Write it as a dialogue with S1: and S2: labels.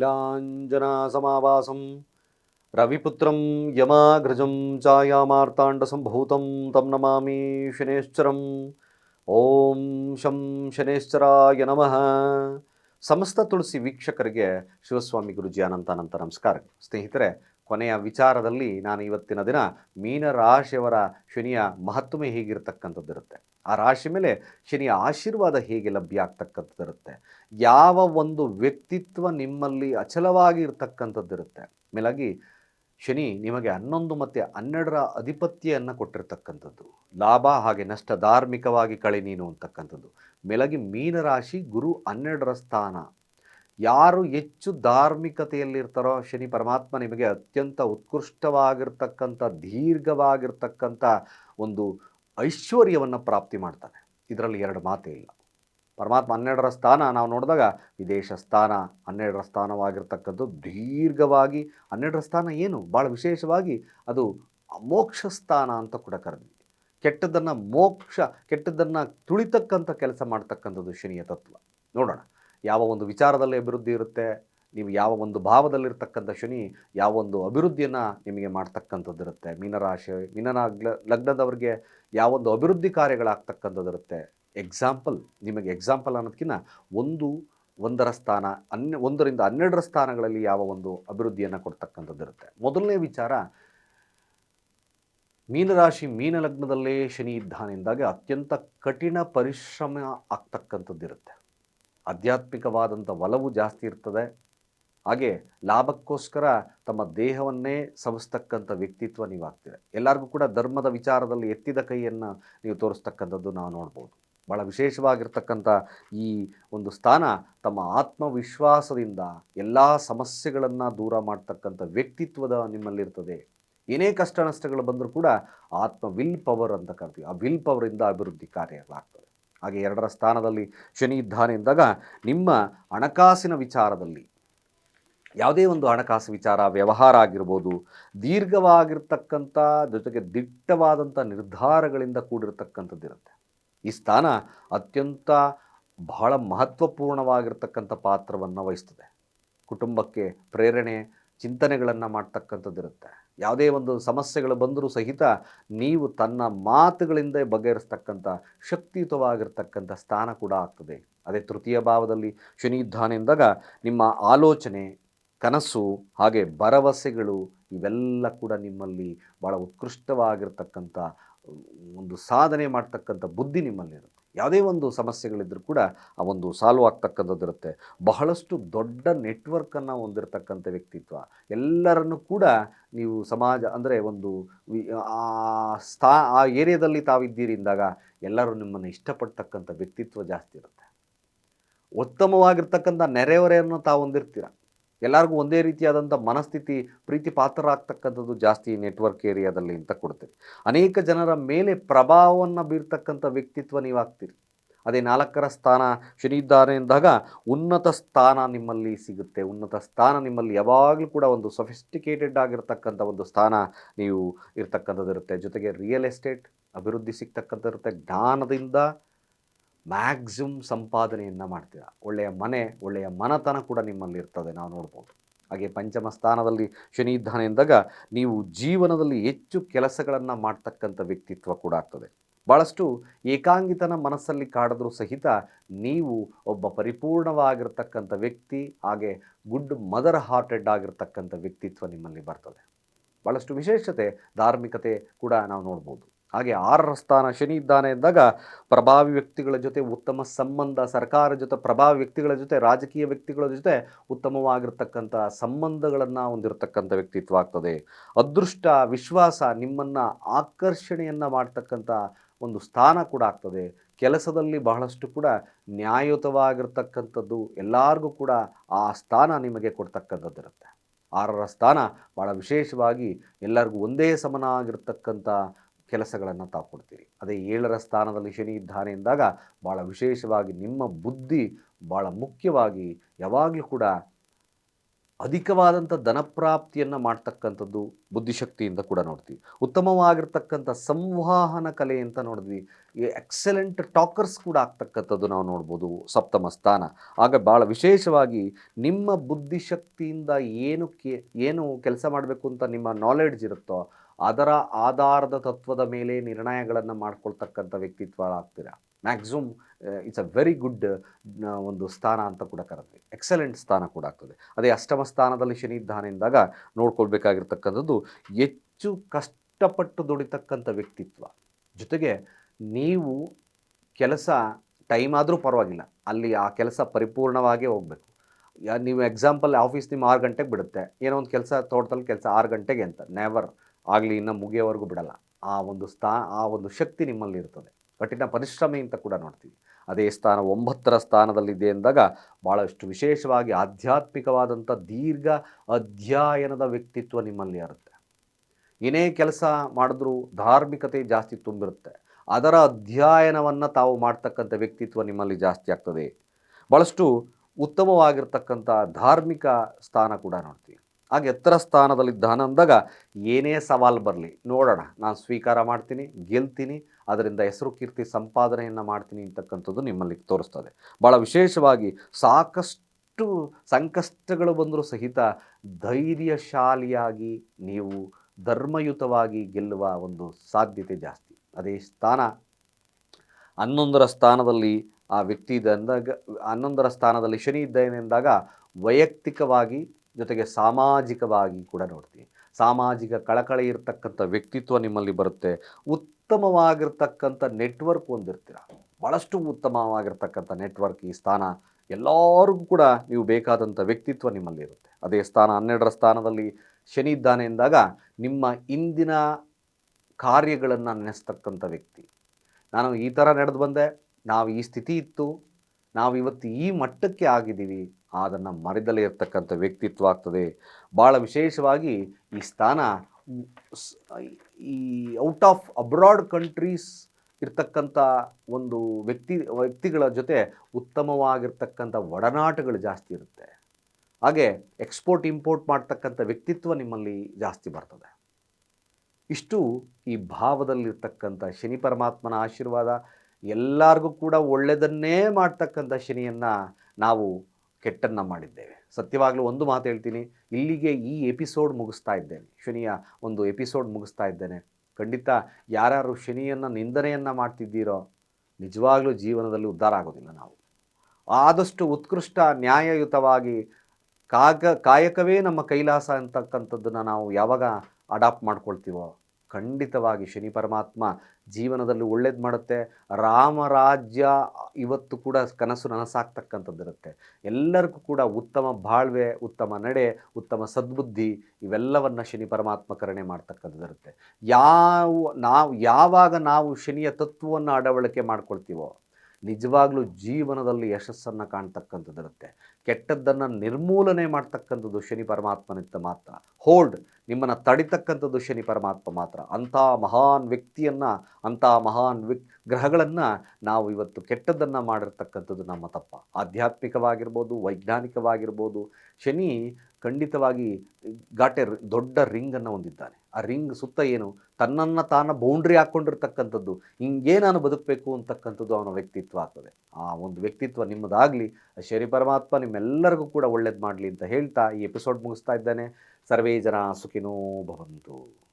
S1: ನೀಲಾಂಜನಾಸಮಾವಾಸಂ ರವಿಪುತ್ರಂ ಯಮಾಗ್ರಜಂ ಛಾಯಾಮಾರ್ತಾಂಡಸಂಭೂತಂ ತಂ ನಮಾಮಿ ಶನೇಶ್ಚರಂ ಓಂ ಶಂ ಶನೇಶ್ವರಾಯ ನಮಃ ಸಮಸ್ತ ತುಳಸಿ ವೀಕ್ಷಕರಿಗೆ ಶಿವಸ್ವಾಮಿ ಗುರುಜಿ ಅನಂತ ಅನಂತ ನಮಸ್ಕಾರ ಸ್ನೇಹಿತರೆ ಕೊನೆಯ ವಿಚಾರದಲ್ಲಿ ನಾನು ಇವತ್ತಿನ ದಿನ ಮೀನ ರಾಶಿಯವರ ಶನಿಯ ಮಹತ್ವಮೆ ಹೇಗಿರ್ತಕ್ಕಂಥದ್ದಿರುತ್ತೆ ಆ ರಾಶಿ ಮೇಲೆ ಶನಿಯ ಆಶೀರ್ವಾದ ಹೇಗೆ ಲಭ್ಯ ಆಗ್ತಕ್ಕಂಥದ್ದಿರುತ್ತೆ ಯಾವ ಒಂದು ವ್ಯಕ್ತಿತ್ವ ನಿಮ್ಮಲ್ಲಿ ಅಚಲವಾಗಿ ಇರ್ತಕ್ಕಂಥದ್ದಿರುತ್ತೆ ಮೇಲಾಗಿ ಶನಿ ನಿಮಗೆ ಹನ್ನೊಂದು ಮತ್ತು ಹನ್ನೆರಡರ ಅಧಿಪತ್ಯವನ್ನು ಕೊಟ್ಟಿರ್ತಕ್ಕಂಥದ್ದು. ಲಾಭ ಹಾಗೆ ನಷ್ಟ ಧಾರ್ಮಿಕವಾಗಿ ಕಳೆ ನೀನು ಅಂತಕ್ಕಂಥದ್ದು. ಮೇಲಾಗಿ ಮೀನರಾಶಿ ಗುರು ಹನ್ನೆರಡರ ಸ್ಥಾನ. ಯಾರು ಹೆಚ್ಚು ಧಾರ್ಮಿಕತೆಯಲ್ಲಿರ್ತಾರೋ ಶನಿ ಪರಮಾತ್ಮ ನಿಮಗೆ ಅತ್ಯಂತ ಉತ್ಕೃಷ್ಟವಾಗಿರ್ತಕ್ಕಂಥ, ದೀರ್ಘವಾಗಿರ್ತಕ್ಕಂಥ ಒಂದು ಐಶ್ವರ್ಯವನ್ನು ಪ್ರಾಪ್ತಿ ಮಾಡ್ತಾನೆ. ಇದರಲ್ಲಿ ಎರಡು ಮಾತೇ ಇಲ್ಲ. ಪರಮಾತ್ಮ ಹನ್ನೆರಡರ ಸ್ಥಾನ ನಾವು ನೋಡಿದಾಗ ವಿದೇಶ ಸ್ಥಾನ, ಹನ್ನೆರಡರ ಸ್ಥಾನವಾಗಿರ್ತಕ್ಕಂಥದ್ದು ದೀರ್ಘವಾಗಿ, ಹನ್ನೆರಡರ ಸ್ಥಾನ ಏನು? ಭಾಳ ವಿಶೇಷವಾಗಿ ಅದು ಮೋಕ್ಷ ಸ್ಥಾನ ಅಂತ ಕೂಡ ಕರೆದ್ವಿ. ಕೆಟ್ಟದ್ದನ್ನು ಮೋಕ್ಷ, ಕೆಟ್ಟದ್ದನ್ನು ತುಳಿತಕ್ಕಂಥ ಕೆಲಸ ಮಾಡ್ತಕ್ಕಂಥದ್ದು ಶನಿಯ ತತ್ವ. ನೋಡೋಣ. ಯಾವ ಒಂದು ವಿಚಾರದಲ್ಲಿ ಅಭಿವೃದ್ಧಿ ಇರುತ್ತೆ, ನೀವು ಯಾವ ಒಂದು ಭಾವದಲ್ಲಿರ್ತಕ್ಕಂಥ ಶನಿ ಯಾವ ಒಂದು ಅಭಿವೃದ್ಧಿಯನ್ನು ನಿಮಗೆ ಮಾಡ್ತಕ್ಕಂಥದ್ದಿರುತ್ತೆ ಮೀನರಾಶಿ, ಮೀನನ ಲಗ್ನದವರಿಗೆ ಯಾವೊಂದು ಅಭಿವೃದ್ಧಿ ಕಾರ್ಯಗಳಾಗ್ತಕ್ಕಂಥದ್ದಿರುತ್ತೆ ಎಕ್ಸಾಂಪಲ್ ನಿಮಗೆ ಎಕ್ಸಾಂಪಲ್ ಅನ್ನೋದಕ್ಕಿಂತ ಒಂದು, ಒಂದರ ಸ್ಥಾನ ಅನ್ನ ಒಂದರಿಂದ ಹನ್ನೆರಡರ ಸ್ಥಾನಗಳಲ್ಲಿ ಯಾವ ಒಂದು ಅಭಿವೃದ್ಧಿಯನ್ನು ಕೊಡ್ತಕ್ಕಂಥದ್ದಿರುತ್ತೆ ಮೊದಲನೇ ವಿಚಾರ, ಮೀನರಾಶಿ, ಮೀನ ಲಗ್ನದಲ್ಲೇ ಶನಿ ಇದ್ದಾನೆಂದಾಗ ಅತ್ಯಂತ ಕಠಿಣ ಪರಿಶ್ರಮ ಆಗ್ತಕ್ಕಂಥದ್ದಿರುತ್ತೆ ಆಧ್ಯಾತ್ಮಿಕವಾದಂಥ ಒಲವು ಜಾಸ್ತಿ ಇರ್ತದೆ. ಹಾಗೆ ಲಾಭಕ್ಕೋಸ್ಕರ ತಮ್ಮ ದೇಹವನ್ನೇ ಸವಿಸ್ತಕ್ಕಂಥ ವ್ಯಕ್ತಿತ್ವ ನೀವು ಆಗ್ತೀರ ಎಲ್ಲರಿಗೂ ಕೂಡ ಧರ್ಮದ ವಿಚಾರದಲ್ಲಿ ಎತ್ತಿದ ಕೈಯನ್ನು ನೀವು ತೋರಿಸ್ತಕ್ಕಂಥದ್ದು ನಾವು ನೋಡ್ಬೋದು. ಭಾಳ ವಿಶೇಷವಾಗಿರ್ತಕ್ಕಂಥ ಈ ಒಂದು ಸ್ಥಾನ ತಮ್ಮ ಆತ್ಮವಿಶ್ವಾಸದಿಂದ ಎಲ್ಲ ಸಮಸ್ಯೆಗಳನ್ನು ದೂರ ಮಾಡ್ತಕ್ಕಂಥ ವ್ಯಕ್ತಿತ್ವದ ನಿಮ್ಮಲ್ಲಿರ್ತದೆ. ಏನೇ ಕಷ್ಟ ನಷ್ಟಗಳು ಬಂದರೂ ಕೂಡ ಆತ್ಮ ವಿಲ್ ಪವರ್ ಅಂತ ಕರಿತೀವಿ. ಆ ವಿಲ್ ಪವರಿಂದ ಅಭಿವೃದ್ಧಿ ಕಾರ್ಯಗಳಾಗ್ತದೆ ಹಾಗೆ ಎರಡರ ಸ್ಥಾನದಲ್ಲಿ ಶನಿ ಇದ್ದಾನೆ ಎಂದಾಗ ನಿಮ್ಮ ಹಣಕಾಸಿನ ವಿಚಾರದಲ್ಲಿ ಯಾವುದೇ ಒಂದು ಹಣಕಾಸು ವಿಚಾರ, ವ್ಯವಹಾರ ಆಗಿರ್ಬೋದು, ದೀರ್ಘವಾಗಿರ್ತಕ್ಕಂಥ ಜೊತೆಗೆ ದಿಟ್ಟವಾದಂಥ ನಿರ್ಧಾರಗಳಿಂದ ಕೂಡಿರತಕ್ಕಂಥದ್ದಿರುತ್ತೆ ಈ ಸ್ಥಾನ ಅತ್ಯಂತ ಬಹಳ ಮಹತ್ವಪೂರ್ಣವಾಗಿರ್ತಕ್ಕಂಥ ಪಾತ್ರವನ್ನು ವಹಿಸ್ತದೆ. ಕುಟುಂಬಕ್ಕೆ ಪ್ರೇರಣೆ, ಚಿಂತನೆಗಳನ್ನು ಮಾಡ್ತಕ್ಕಂಥದ್ದಿರುತ್ತೆ ಯಾವುದೇ ಒಂದು ಸಮಸ್ಯೆಗಳು ಬಂದರೂ ಸಹಿತ ನೀವು ತನ್ನ ಮಾತುಗಳಿಂದ ಬಗೆಹರಿಸ್ತಕ್ಕಂಥ, ಶಕ್ತಿಯುತವಾಗಿರ್ತಕ್ಕಂಥ ಸ್ಥಾನ ಕೂಡ ಆಗ್ತದೆ. ಅದೇ ತೃತೀಯ ಭಾವದಲ್ಲಿ ಶನಿ ಇದ್ದಾನೆ ಎಂದಾಗ ನಿಮ್ಮ ಆಲೋಚನೆ, ಕನಸು, ಹಾಗೆ ಭರವಸೆಗಳು ಇವೆಲ್ಲ ಕೂಡ ನಿಮ್ಮಲ್ಲಿ ಭಾಳ ಉತ್ಕೃಷ್ಟವಾಗಿರ್ತಕ್ಕಂಥ, ಒಂದು ಸಾಧನೆ ಮಾಡ್ತಕ್ಕಂಥ ಬುದ್ಧಿ ನಿಮ್ಮಲ್ಲಿರುತ್ತೆ ಯಾವುದೇ ಒಂದು ಸಮಸ್ಯೆಗಳಿದ್ದರೂ ಕೂಡ ಆ ಒಂದು ಸಾಲ್ವ್ ಆಗ್ತಕ್ಕಂಥದ್ದಿರುತ್ತೆ ಬಹಳಷ್ಟು ದೊಡ್ಡ ನೆಟ್ವರ್ಕನ್ನು ಹೊಂದಿರತಕ್ಕಂಥ ವ್ಯಕ್ತಿತ್ವ. ಎಲ್ಲರನ್ನು ಕೂಡ ನೀವು ಸಮಾಜ ಅಂದರೆ ಒಂದು ಆ ಸ್ಥಾ, ಆ ಏರಿಯಾದಲ್ಲಿ ತಾವಿದ್ದೀರಿ ಅಂದಾಗ ಎಲ್ಲರೂ ನಿಮ್ಮನ್ನು ಇಷ್ಟಪಡ್ತಕ್ಕಂಥ ವ್ಯಕ್ತಿತ್ವ ಜಾಸ್ತಿ ಇರುತ್ತೆ. ಉತ್ತಮವಾಗಿರ್ತಕ್ಕಂಥ ನೆರೆಹೊರೆಯನ್ನು ತಾವು ಹೊಂದಿರ್ತೀರ. ಎಲ್ಲರಿಗೂ ಒಂದೇ ರೀತಿಯಾದಂಥ ಮನಸ್ಥಿತಿ ಪ್ರೀತಿ ಪಾತ್ರರಾಗ್ತಕ್ಕಂಥದ್ದು ಜಾಸ್ತಿ ನೆಟ್ವರ್ಕ್ ಏರಿಯಾದಲ್ಲಿ ಅಂತ ಕೊಡ್ತೀರಿ ಅನೇಕ ಜನರ ಮೇಲೆ ಪ್ರಭಾವವನ್ನು ಬೀರ್ತಕ್ಕಂಥ ವ್ಯಕ್ತಿತ್ವ ನೀವು ಆಗ್ತೀರಿ ಅದೇ ನಾಲ್ಕರ ಸ್ಥಾನ ಶನಿ ಇದ್ದಾರೆ ಎಂದಾಗ ಉನ್ನತ ಸ್ಥಾನ ನಿಮ್ಮಲ್ಲಿ ಸಿಗುತ್ತೆ. ಉನ್ನತ ಸ್ಥಾನ ನಿಮ್ಮಲ್ಲಿ ಯಾವಾಗಲೂ ಕೂಡ ಒಂದು ಸೊಫಿಸ್ಟಿಕೇಟೆಡ್ ಆಗಿರ್ತಕ್ಕಂಥ ಒಂದು ಸ್ಥಾನ ನೀವು ಇರ್ತಕ್ಕಂಥದ್ದು ಇರುತ್ತೆ ಜೊತೆಗೆ ರಿಯಲ್ ಎಸ್ಟೇಟ್ ಅಭಿವೃದ್ಧಿ ಸಿಗ್ತಕ್ಕಂಥ ಜ್ಞಾನದಿಂದ ಮ್ಯಾಕ್ಸಿಮಮ್ ಸಂಪಾದನೆಯನ್ನು ಮಾಡ್ತೀರ. ಒಳ್ಳೆಯ ಮನೆ, ಒಳ್ಳೆಯ ಮನತನ ಕೂಡ ನಿಮ್ಮಲ್ಲಿ ಇರ್ತದೆ ನಾವು ನೋಡ್ಬೋದು. ಹಾಗೆ ಪಂಚಮ ಸ್ಥಾನದಲ್ಲಿ ಶನಿ ಇದ್ದಾನೆ ಎಂದಾಗ ನೀವು ಜೀವನದಲ್ಲಿ ಹೆಚ್ಚು ಕೆಲಸಗಳನ್ನು ಮಾಡ್ತಕ್ಕಂಥ ವ್ಯಕ್ತಿತ್ವ ಕೂಡ ಆಗ್ತದೆ. ಭಾಳಷ್ಟು ಏಕಾಂಗಿತನ ಮನಸ್ಸಲ್ಲಿ ಕಾಡಿದ್ರೂ ಸಹಿತ ನೀವು ಒಬ್ಬ ಪರಿಪೂರ್ಣವಾಗಿರ್ತಕ್ಕಂಥ ವ್ಯಕ್ತಿ, ಹಾಗೆ ಗುಡ್ ಮದರ್ ಹಾರ್ಟೆಡ್ ಆಗಿರ್ತಕ್ಕಂಥ ವ್ಯಕ್ತಿತ್ವ ನಿಮ್ಮಲ್ಲಿ ಬರ್ತದೆ. ಭಾಳಷ್ಟು ವಿಶೇಷತೆ, ಧಾರ್ಮಿಕತೆ ಕೂಡ ನಾವು ನೋಡ್ಬೋದು. ಹಾಗೆ ಆರರ ಸ್ಥಾನ ಶನಿ ಇದ್ದಾನೆ ಎಂದಾಗ ಪ್ರಭಾವಿ ವ್ಯಕ್ತಿಗಳ ಜೊತೆ ಉತ್ತಮ ಸಂಬಂಧ, ಸರ್ಕಾರ ಜೊತೆ, ಪ್ರಭಾವಿ ವ್ಯಕ್ತಿಗಳ ಜೊತೆ, ರಾಜಕೀಯ ವ್ಯಕ್ತಿಗಳ ಜೊತೆ ಉತ್ತಮವಾಗಿರ್ತಕ್ಕಂಥ ಸಂಬಂಧಗಳನ್ನು ಹೊಂದಿರತಕ್ಕಂಥ ವ್ಯಕ್ತಿತ್ವ ಆಗ್ತದೆ ಅದೃಷ್ಟ, ವಿಶ್ವಾಸ ನಿಮ್ಮನ್ನು ಆಕರ್ಷಣೆಯನ್ನು ಮಾಡ್ತಕ್ಕಂಥ ಒಂದು ಸ್ಥಾನ ಕೂಡ ಆಗ್ತದೆ. ಕೆಲಸದಲ್ಲಿ ಬಹಳಷ್ಟು ಕೂಡ ನ್ಯಾಯಯುತವಾಗಿರ್ತಕ್ಕಂಥದ್ದು ಎಲ್ಲರಿಗೂ ಕೂಡ ಆ ಸ್ಥಾನ ನಿಮಗೆ ಕೊಡ್ತಕ್ಕಂಥದ್ದಿರುತ್ತೆ. ಆರರ ಸ್ಥಾನ ಭಾಳ ವಿಶೇಷವಾಗಿ ಎಲ್ಲರಿಗೂ ಒಂದೇ ಸಮನಾಗಿರ್ತಕ್ಕಂಥ ಕೆಲಸಗಳನ್ನು ತಾವು ಕೊಡ್ತೀರಿ. ಅದೇ ಏಳರ ಸ್ಥಾನದಲ್ಲಿ ಶನಿ ಇದ್ದಾನೆ ಎಂದಾಗ ಭಾಳ ವಿಶೇಷವಾಗಿ ನಿಮ್ಮ ಬುದ್ಧಿ ಭಾಳ ಮುಖ್ಯವಾಗಿ ಯಾವಾಗಲೂ ಕೂಡ ಅಧಿಕವಾದಂಥ ಧನಪ್ರಾಪ್ತಿಯನ್ನು ಮಾಡ್ತಕ್ಕಂಥದ್ದು ಬುದ್ಧಿಶಕ್ತಿಯಿಂದ ಕೂಡ ನೋಡ್ತೀವಿ. ಉತ್ತಮವಾಗಿರ್ತಕ್ಕಂಥ ಸಂವಹನ ಕಲೆ ಅಂತ ನೋಡಿದ್ವಿ. ಎಕ್ಸಲೆಂಟ್ ಟಾಕರ್ಸ್ ಕೂಡ ಆಗ್ತಕ್ಕಂಥದ್ದು ನಾವು ನೋಡ್ಬೋದು ಸಪ್ತಮ ಸ್ಥಾನ. ಆಗ ಭಾಳ ವಿಶೇಷವಾಗಿ ನಿಮ್ಮ ಬುದ್ಧಿಶಕ್ತಿಯಿಂದ ಏನು ಕೆ, ಏನು ಕೆಲಸ ಮಾಡಬೇಕು ಅಂತ ನಿಮ್ಮ ನಾಲೆಡ್ಜ್ ಇರುತ್ತೋ ಅದರ ಆಧಾರದ ತತ್ವದ ಮೇಲೆ ನಿರ್ಣಯಗಳನ್ನು ಮಾಡ್ಕೊಳ್ತಕ್ಕಂಥ ವ್ಯಕ್ತಿತ್ವ ಆಗ್ತೀರಾ maximum it's a very good ಒಂದು ಸ್ಥಾನ ಅಂತ ಕೂಡ ಕರೆದ್ವಿ. ಎಕ್ಸಲೆಂಟ್ ಸ್ಥಾನ ಕೂಡ ಆಗ್ತದೆ. ಅದೇ ಅಷ್ಟಮ ಸ್ಥಾನದಲ್ಲಿ ಶನಿ ಇದ್ದಾನೆ ಎಂದಾಗ ನೋಡ್ಕೊಳ್ಬೇಕಾಗಿರ್ತಕ್ಕಂಥದ್ದು ಹೆಚ್ಚು ಕಷ್ಟಪಟ್ಟು ದುಡಿತಕ್ಕಂಥ ವ್ಯಕ್ತಿತ್ವ. ಜೊತೆಗೆ ನೀವು ಕೆಲಸ ಟೈಮ್ ಆದರೂ ಪರವಾಗಿಲ್ಲ. ಅಲ್ಲಿ ಆ ಕೆಲಸ ಪರಿಪೂರ್ಣವಾಗಿ ಹೋಗಬೇಕು. ನೀವು ಎಕ್ಸಾಂಪಲ್ ಆಫೀಸ್ ನಿಮ್ಮ ಆರು ಗಂಟೆಗೆ ಬಿಡುತ್ತೆ. ಏನೋ ಒಂದು ಕೆಲಸ, ತೋಟದಲ್ಲಿ ಕೆಲಸ ಆರು ಗಂಟೆಗೆ ಅಂತ. ನೆವರ್ ಆಗಲಿ ಇನ್ನು ಮುಗಿಯೋವರೆಗೂ ಬಿಡಲ್ಲ. ಆ ಒಂದು ಸ್ಥಾ, ಆ ಒಂದು ಶಕ್ತಿ ನಿಮ್ಮಲ್ಲಿ ಇರ್ತದೆ. ಕಠಿಣ ಪರಿಶ್ರಮ ಅಂತ ಕೂಡ ನೋಡ್ತೀವಿ. ಅದೇ ಸ್ಥಾನ ಒಂಬತ್ತರ ಸ್ಥಾನದಲ್ಲಿದೆ ಅಂದಾಗ ಭಾಳಷ್ಟು ವಿಶೇಷವಾಗಿ ಆಧ್ಯಾತ್ಮಿಕವಾದಂಥ ದೀರ್ಘ ಅಧ್ಯಯನದ ವ್ಯಕ್ತಿತ್ವ ನಿಮ್ಮಲ್ಲಿ ಇರುತ್ತೆ. ಏನೇ ಕೆಲಸ ಮಾಡಿದ್ರೂ ಧಾರ್ಮಿಕತೆ ಜಾಸ್ತಿ ತುಂಬಿರುತ್ತೆ. ಅದರ ಅಧ್ಯಯನವನ್ನು ತಾವು ಮಾಡ್ತಕ್ಕಂಥ ವ್ಯಕ್ತಿತ್ವ ನಿಮ್ಮಲ್ಲಿ ಜಾಸ್ತಿ ಆಗ್ತದೆ. ಭಾಳಷ್ಟು ಉತ್ತಮವಾಗಿರ್ತಕ್ಕಂಥ ಧಾರ್ಮಿಕ ಸ್ಥಾನ ಕೂಡ ನೋಡ್ತೀವಿ. ಹಾಗೆ ಎತ್ತರ ಸ್ಥಾನದಲ್ಲಿದ್ದಾನೆ ಅಂದಾಗ ಏನೇ ಸವಾಲು ಬರಲಿ, ನೋಡೋಣ, ನಾನು ಸ್ವೀಕಾರ ಮಾಡ್ತೀನಿ, ಗೆಲ್ತೀನಿ, ಅದರಿಂದ ಹೆಸರು ಕೀರ್ತಿ ಸಂಪಾದನೆಯನ್ನು ಮಾಡ್ತೀನಿ ಅಂತಕ್ಕಂಥದ್ದು ನಿಮ್ಮಲ್ಲಿ ತೋರಿಸ್ತದೆ. ಭಾಳ ವಿಶೇಷವಾಗಿ ಸಾಕಷ್ಟು ಸಂಕಷ್ಟಗಳು ಬಂದರೂ ಸಹಿತ ಧೈರ್ಯಶಾಲಿಯಾಗಿ ನೀವು ಧರ್ಮಯುತವಾಗಿ ಗೆಲ್ಲುವ ಒಂದು ಸಾಧ್ಯತೆ ಜಾಸ್ತಿ. ಅದೇ ಸ್ಥಾನ. ಹನ್ನೊಂದರ ಸ್ಥಾನದಲ್ಲಿ ಆ ವ್ಯಕ್ತಿ ಇದೆ ಅಂದಾಗ, ಹನ್ನೊಂದರ ಸ್ಥಾನದಲ್ಲಿ ಶನಿ ಇದ್ದೇನೆ ಅಂದಾಗ ವೈಯಕ್ತಿಕವಾಗಿ ಜೊತೆಗೆ ಸಾಮಾಜಿಕವಾಗಿ ಕೂಡ ನೋಡ್ತೀವಿ ಸಾಮಾಜಿಕ ಕಳಕಳಿ ಇರತಕ್ಕಂಥ ವ್ಯಕ್ತಿತ್ವ ನಿಮ್ಮಲ್ಲಿ ಬರುತ್ತೆ. ಉತ್ತಮವಾಗಿರ್ತಕ್ಕಂಥ ನೆಟ್ವರ್ಕ್ ಹೊಂದಿರ್ತೀರ. ಭಾಳಷ್ಟು ಉತ್ತಮವಾಗಿರ್ತಕ್ಕಂಥ ನೆಟ್ವರ್ಕ್ ಈ ಸ್ಥಾನ ಎಲ್ಲರಿಗೂ ಕೂಡ ನೀವು ಬೇಕಾದಂಥ ವ್ಯಕ್ತಿತ್ವ ನಿಮ್ಮಲ್ಲಿ ಇರುತ್ತೆ. ಅದೇ ಸ್ಥಾನ ಹನ್ನೆರಡರ ಸ್ಥಾನದಲ್ಲಿ ಶನಿ ಇದ್ದಾನೆ ಎಂದಾಗ ನಿಮ್ಮ ಇಂದಿನ ಕಾರ್ಯಗಳನ್ನು ನೆನೆಸ್ತಕ್ಕಂಥ ವ್ಯಕ್ತಿ. ನಾನು ಈ ಥರ ನಡೆದು ಬಂದೆ. ನಾವು ಈ ಸ್ಥಿತಿ ಇತ್ತು. ನಾವು ಇವತ್ತು ಈ ಮಟ್ಟಕ್ಕೆ ಆಗಿದ್ದೀವಿ ಅದನ್ನು ಮರೆದಲೇ ಇರ್ತಕ್ಕಂಥ ವ್ಯಕ್ತಿತ್ವ ಆಗ್ತದೆ ಭಾಳ ವಿಶೇಷವಾಗಿ ಈ ಸ್ಥಾನ ಈ ಔಟ್ ಆಫ್ ಅಬ್ರಾಡ್ ಕಂಟ್ರೀಸ್ ಇರ್ತಕ್ಕಂಥ ಒಂದು ವ್ಯಕ್ತಿ, ವ್ಯಕ್ತಿಗಳ ಜೊತೆ ಉತ್ತಮವಾಗಿರ್ತಕ್ಕಂಥ ಒಡನಾಟಗಳು ಜಾಸ್ತಿ ಇರುತ್ತೆ. ಹಾಗೆ ಎಕ್ಸ್ಪೋರ್ಟ್, ಇಂಪೋರ್ಟ್ ಮಾಡ್ತಕ್ಕಂಥ ವ್ಯಕ್ತಿತ್ವ ನಿಮ್ಮಲ್ಲಿ ಜಾಸ್ತಿ ಬರ್ತದೆ. ಇಷ್ಟು ಈ ಭಾವದಲ್ಲಿರ್ತಕ್ಕಂಥ ಶನಿ ಪರಮಾತ್ಮನ ಆಶೀರ್ವಾದ ಎಲ್ಲರಿಗೂ ಕೂಡ ಒಳ್ಳೆಯದನ್ನೇ ಮಾಡ್ತಕ್ಕಂಥ ಶನಿಯನ್ನು ನಾವು ಕೆಟ್ಟನ್ನು ಮಾಡಿದ್ದೇವೆ. ಸತ್ಯವಾಗಲೂ ಒಂದು ಮಾತು ಹೇಳ್ತೀನಿ, ಇಲ್ಲಿಗೆ ಈ ಎಪಿಸೋಡ್ ಮುಗಿಸ್ತಾ ಇದ್ದೇನೆ. ಶನಿಯ ಒಂದು ಎಪಿಸೋಡ್ ಮುಗಿಸ್ತಾ ಇದ್ದೇನೆ. ಖಂಡಿತ ಯಾರ್ಯಾರು ಶನಿಯನ್ನು ನಿಂದನೆಯನ್ನು ಮಾಡ್ತಿದ್ದೀರೋ ನಿಜವಾಗ್ಲೂ ಜೀವನದಲ್ಲಿ ಉದ್ಧಾರ ಆಗೋದಿಲ್ಲ ನಾವು. ಆದಷ್ಟು ಉತ್ಕೃಷ್ಟ, ನ್ಯಾಯಯುತವಾಗಿ ಕಾಗ, ಕಾಯಕವೇ ನಮ್ಮ ಕೈಲಾಸ ಅಂತಕ್ಕಂಥದ್ದನ್ನು ನಾವು ಯಾವಾಗ ಅಡಾಪ್ಟ್ ಮಾಡ್ಕೊಳ್ತೀವೋ ಖಂಡಿತವಾಗಿ ಶನಿ ಪರಮಾತ್ಮ ಜೀವನದಲ್ಲಿ ಒಳ್ಳೇದು ಮಾಡುತ್ತೆ. ರಾಮರಾಜ್ಯ ಇವತ್ತು ಕೂಡ ಕನಸು ನನಸಾಗ್ತಕ್ಕಂಥದ್ದಿರುತ್ತೆ. ಎಲ್ಲರಿಗೂ ಕೂಡ ಉತ್ತಮ ಬಾಳ್ವೆ, ಉತ್ತಮ ನಡೆ, ಉತ್ತಮ ಸದ್ಬುದ್ಧಿ ಇವೆಲ್ಲವನ್ನು ಶನಿ ಪರಮಾತ್ಮ ಕರಣೆ ಮಾಡ್ತಕ್ಕಂಥದ್ದಿರುತ್ತೆ. ಯಾವ ನಾವು, ಯಾವಾಗ ನಾವು ಶನಿಯ ತತ್ವವನ್ನು ಅಡವಳಿಕೆ ಮಾಡ್ಕೊಳ್ತೀವೋ ನಿಜವಾಗ್ಲೂ ಜೀವನದಲ್ಲಿ ಯಶಸ್ಸನ್ನು ಕಾಣ್ತಕ್ಕಂಥದ್ದಿರುತ್ತೆ ಕೆಟ್ಟದ್ದನ್ನು ನಿರ್ಮೂಲನೆ ಮಾಡ್ತಕ್ಕಂಥದ್ದು ಶನಿ ಪರಮಾತ್ಮನಿಂದ ಮಾತ್ರ. ಹೋಲ್ಡ್, ನಿಮ್ಮನ್ನು ತಡಿತಕ್ಕಂಥದ್ದು ಶನಿ ಪರಮಾತ್ಮ ಮಾತ್ರ. ಅಂಥ ಮಹಾನ್ ವ್ಯಕ್ತಿಯನ್ನು, ಅಂಥ ಮಹಾನ್ ವಿಕ್ ಗ್ರಹಗಳನ್ನು ನಾವು ಇವತ್ತು ಕೆಟ್ಟದ್ದನ್ನು ಮಾಡಿರ್ತಕ್ಕಂಥದ್ದು ನಮ್ಮ ತಪ್ಪ. ಆಧ್ಯಾತ್ಮಿಕವಾಗಿರ್ಬೋದು, ವೈಜ್ಞಾನಿಕವಾಗಿರ್ಬೋದು, ಶನಿ ಖಂಡಿತವಾಗಿ ಗಾಟೆ ದೊಡ್ಡ ರಿಂಗನ್ನು ಹೊಂದಿದ್ದಾನೆ. ಆ ರಿಂಗ್ ಸುತ್ತ ಏನು? ತನ್ನನ್ನು ತಾನ ಬೌಂಡ್ರಿ ಹಾಕ್ಕೊಂಡಿರ್ತಕ್ಕಂಥದ್ದು ಹಿಂಗೇ ನಾನು ಬದುಕಬೇಕು ಅಂತಕ್ಕಂಥದ್ದು ಅವನ ವ್ಯಕ್ತಿತ್ವ ಆಗ್ತದೆ. ಆ ಒಂದು ವ್ಯಕ್ತಿತ್ವ ನಿಮ್ಮದಾಗಲಿ ಶರಿ ಪರಮಾತ್ಮ ನಿಮ್ಮೆಲ್ಲರಿಗೂ ಕೂಡ ಒಳ್ಳೇದು ಮಾಡಲಿ ಅಂತ ಹೇಳ್ತಾ ಈ ಎಪಿಸೋಡ್ ಮುಗಿಸ್ತಾ ಇದ್ದಾನೆ. ಸರ್ವೇ ಜನ ಸುಖಿನೋ ಭವಂತು.